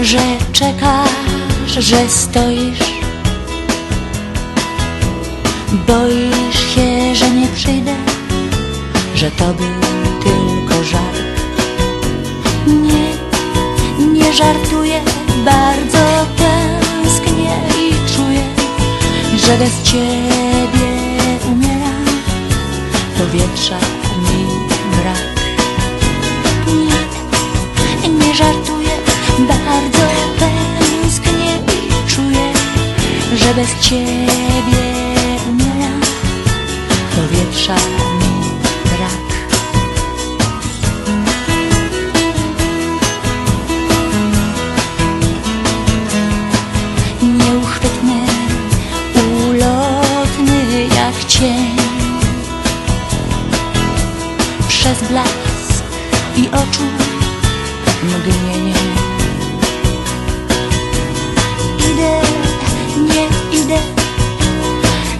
że czekasz, że stoisz. Boisz się, że nie przyjdę, że to był tylko żart. Nie, nie żartuję, bardzo tęsknię i czuję, że bez ciebie umieram, powietrza mi brak. Nie, nie żartuję, bardzo tęsknię i czuję, że bez ciebie umieram, powietrza mi brak. Nieuchwytny, ulotny jak cień Przez blask i oczu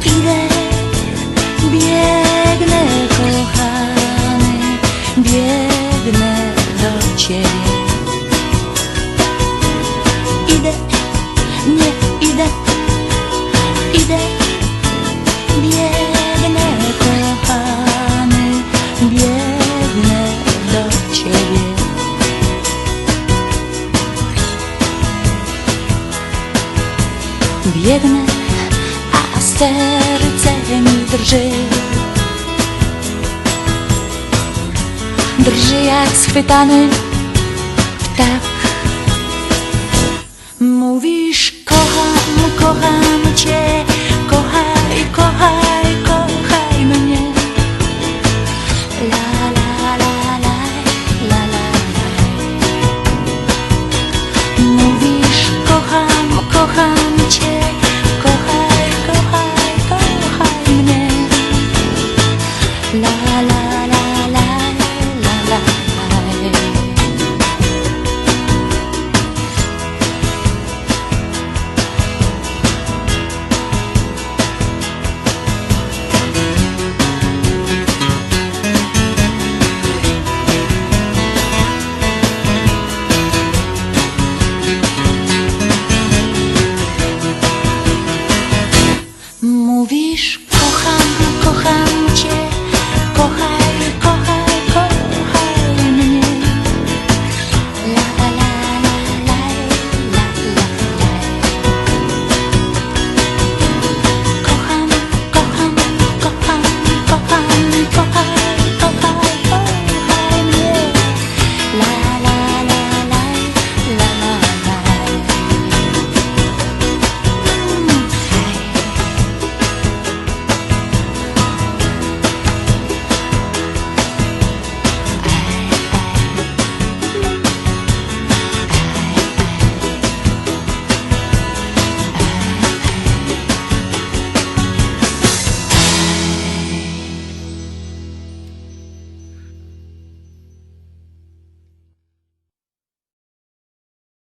idę Biegnę kochany, biegnę do ciebie Idę, nie idę, idę, biegnę kochany, biegnę do ciebie. Biegnę, серце мій держи, держи, як схвитаний птах, mówisz kocham, kocham.